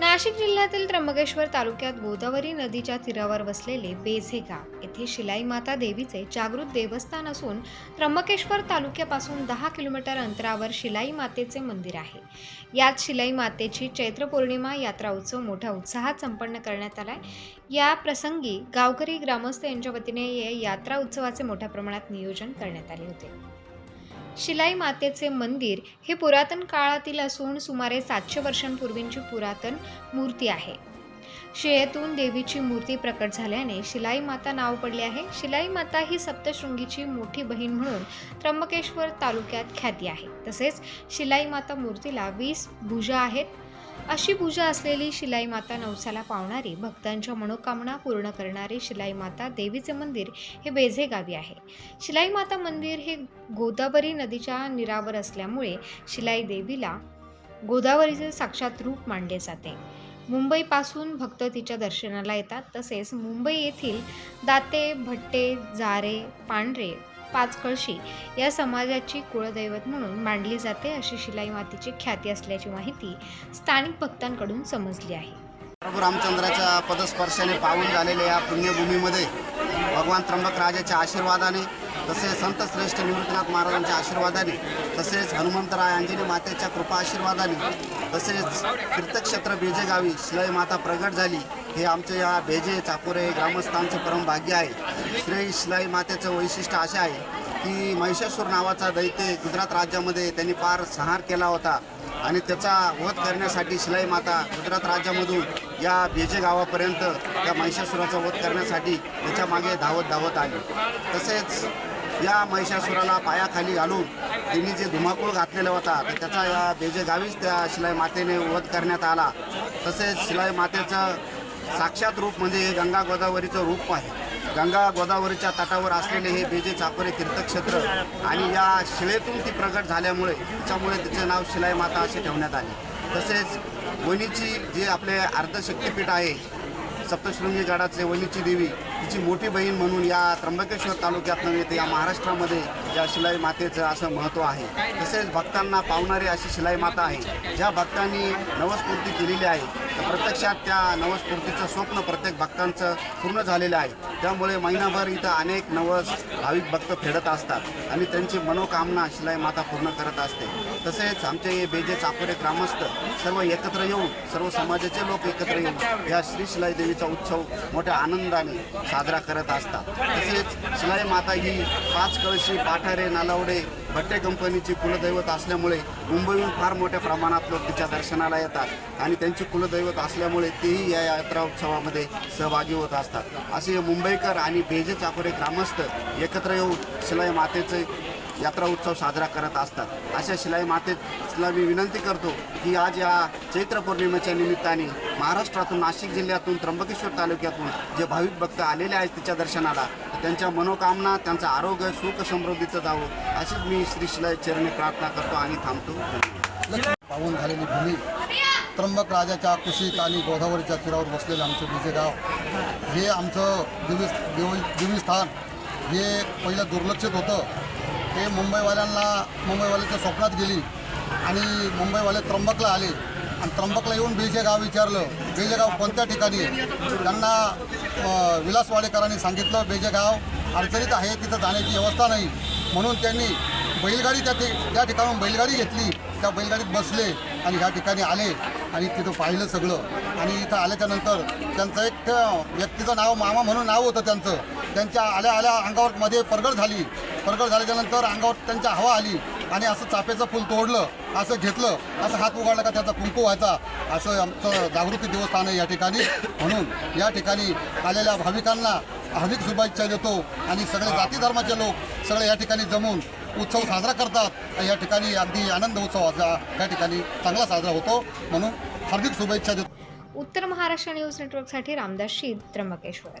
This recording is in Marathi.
नाशिक जिल्ह्यातील त्र्यंबकेश्वर तालुक्यात गोदावरी नदीच्या तीरावर वसलेले बेझे गाव येथे शिलाई माता देवीचे जागृत देवस्थान असून त्र्यंबकेश्वर तालुक्यापासून दहा किलोमीटर अंतरावर शिलाई मातेचे मंदिर आहे. यात शिलाई मातेची चैत्र पौर्णिमा यात्रा उत्सव मोठ्या उत्साहात संपन्न करण्यात आलाय. या प्रसंगी गावकरी ग्रामस्थ यांच्या वतीने या यात्रा उत्सवाचे मोठ्या प्रमाणात नियोजन करण्यात आले होते. शिलाई मातेचे मंदिर हे पुरातन काळातील असून सुमारे सातशे वर्षांपूर्वींची पुरातन मूर्ती आहे. शिळेतून देवीची मूर्ती प्रकट झाल्याने शिलाई माता नाव पडले आहे. शिलाई माता ही सप्तशृंगीची मोठी बहीण म्हणून त्र्यंबकेश्वर तालुक्यात ख्याती आहे. तसेच शिलाई माता मूर्तीला वीस भुजा आहेत. अशी पूजा असलेली शिलाई माता नवसाला पावणारी भक्तांच्या मनोकामना पूर्ण करणारी शिलाई माता देवीचे मंदिर हे बेझे गावी आहे. शिलाई माता मंदिर हे गोदावरी नदीच्या निरावर असल्यामुळे शिलाई देवीला गोदावरीचे साक्षात रूप मानले जाते. मुंबईपासून भक्त तिच्या दर्शनाला येतात तसेच मुंबई येथील दाते भट्टे जारे पांढरे पाच कळशी या समाजाची कुळदैवत म्हणून मांडली जाते अशी शिलाई मातीची ख्याती असल्याची माहिती स्थानिक भक्तांकडून समजली आहे. प्रभू रामचंद्राच्या पदस्पर्शाने पावन झालेल्या या पुण्यभूमीमध्ये भगवान त्र्यंबक राजाच्या आशीर्वादाने तसेच संत श्रेष्ठ निवृत्तीनाथ महाराजांच्या आशीर्वादाने तसेच हनुमंतराय अंजनी मातेच्या कृपा आशीर्वादाने तसेच तीर्थक्षेत्र बीजगावी शिलाई माता प्रगट झाली. हे आमचं या बेजे चाकोरे ग्रामस्थांचं परमभाग्य आहे. श्री शिलाई मातेचं वैशिष्ट्य असे आहे की महिषासूर नावाचा दैत्य गुजरात राज्यामध्ये त्यांनी पार संहार केला होता आणि त्याचा वध करण्यासाठी शिलाई माता गुजरात राज्यामधून या बेजे गावापर्यंत त्या महिषासुराचा वध करण्यासाठी त्याच्यामागे धावत धावत आली. तसेच या महिषासुराला पायाखाली घालून त्यांनी जे धुमाकूळ घातलेला होता तर त्याचा या बेजे गावीच त्या शिलाई मातेने वध करण्यात आला. तसेच शिलाई मातेचं साक्षात रूप म्हणजे हे गंगा गोदावरीचं रूप आहे. गंगा गोदावरीच्या तटावर असलेले हे बेजे चाकोरे तीर्थक्षेत्र आणि या शिळेतून ती प्रगट झाल्यामुळे त्याच्यामुळे तिचे नाव शिलाई माता असे ठेवण्यात आले. तसेच वणीची जे आपले अर्धशक्तीपीठ आहे सप्तशृंगी गडाचे वणीची देवी तिची मोठी बहीण म्हणून या त्र्यंबकेश्वर तालुक्यात नव्हे तर या महाराष्ट्रामध्ये या शिलाई मातेचं असं महत्त्व आहे. तसेच भक्तांना पावणारी अशी शिलाई माता आहे. ज्या भक्तांनी नवस्फूर्ती केलेली आहे तर प्रत्यक्षात त्या नवस्फूर्तीचं स्वप्न प्रत्येक भक्तांचं पूर्ण झालेलं आहे. त्यामुळे महिनाभर इथं अनेक नवस भाविक भक्त फेडत असतात आणि त्यांची मनोकामना शिलाई माता पूर्ण करत असते. तसेच आमचे हे बेजे चाकोरे ग्रामस्थ सर्व एकत्र येऊन सर्व समाजाचे लोक एकत्र येऊन या श्री शिलाई देवीचा उत्सव मोठ्या आनंदाने साजरा करत असतात. तसेच शिलाई माता ही पाच कळशी पाठारे नालावडे भट्टे कंपनीची कुलदैवत असल्यामुळे मुंबईहून फार मोठ्या प्रमाणात लोक तिच्या दर्शनाला येतात आणि त्यांची कुलदैवत असल्यामुळे तेही या यात्रा उत्सवामध्ये सहभागी होत असतात. असे मुंबईकर आणि बेजे चाकोरे ग्रामस्थ एकत्र येऊन शिलाई मातेचे यात्रा उत्सव साजरा करत असतात. अशा शिलाई मातेला मी विनंती करतो की आज या चैत्र पौर्णिमेच्या निमित्ताने महाराष्ट्रातून नाशिक जिल्ह्यातून त्र्यंबकेश्वर तालुक्यातून जे भाविक भक्त आलेले आहेत तिच्या दर्शनाला त्यांच्या मनोकामना त्यांचं आरोग्य सुख समृद्धीचं जावं अशीच मी श्री शिलाई चरणी प्रार्थना करतो आणि थांबतो. पाहून झालेली भूमी त्र्यंबक राजाच्या कुशीत आणि गोदावरीच्या तीरावर बसलेलं आमचं बिजे गाव हे आमचं दिवी देवी देवीस्थान हे पहिलं दुर्लक्षित होतं. ते मुंबईवाल्यांना मुंबईवाल्याच्या स्वप्नात गेली आणि मुंबईवाले त्र्यंबकला आले. आणि त्र्यंबकला येऊन बेजे गाव विचारलं बेजे गाव कोणत्या ठिकाणी? त्यांना विलास विलासवाडेकरांनी सांगितलं बेजे गाव अडचणीत आहे तिथं जाण्याची व्यवस्था नाही. म्हणून त्यांनी बैलगाडी त्या त्या ठिकाणून बैलगाडी घेतली. त्या बैलगाडीत बसले आणि ह्या ठिकाणी आले आणि तिथं पाहिलं सगळं. आणि इथं आल्याच्यानंतर त्यांचं एक व्यक्तीचं नाव मामा म्हणून नाव होतं त्यांचं. त्यांच्या आल्या आल्या अंगावर मध्ये परगड झाली. परगड झाल्याच्यानंतर अंगावर त्यांच्या हवा आली आणि असं चापेचं फुल तोडलं असं घेतलं असं हात उघडला का त्याचा कुंकू व्हायचा असं आमचं जागृती देवस्थान आहे या ठिकाणी. म्हणून या ठिकाणी आलेल्या भाविकांना हार्दिक शुभेच्छा देतो आणि सगळे जाती धर्माचे लोक सगळे या ठिकाणी जमून उत्सव साजरा करतात. या ठिकाणी अगदी आनंद उत्सव या ठिकाणी चांगला साजरा होतो. म्हणून हार्दिक शुभेच्छा देतो. उत्तर महाराष्ट्र न्यूज नेटवर्कसाठी रामदास शीद त्र्यंबकेश्वर.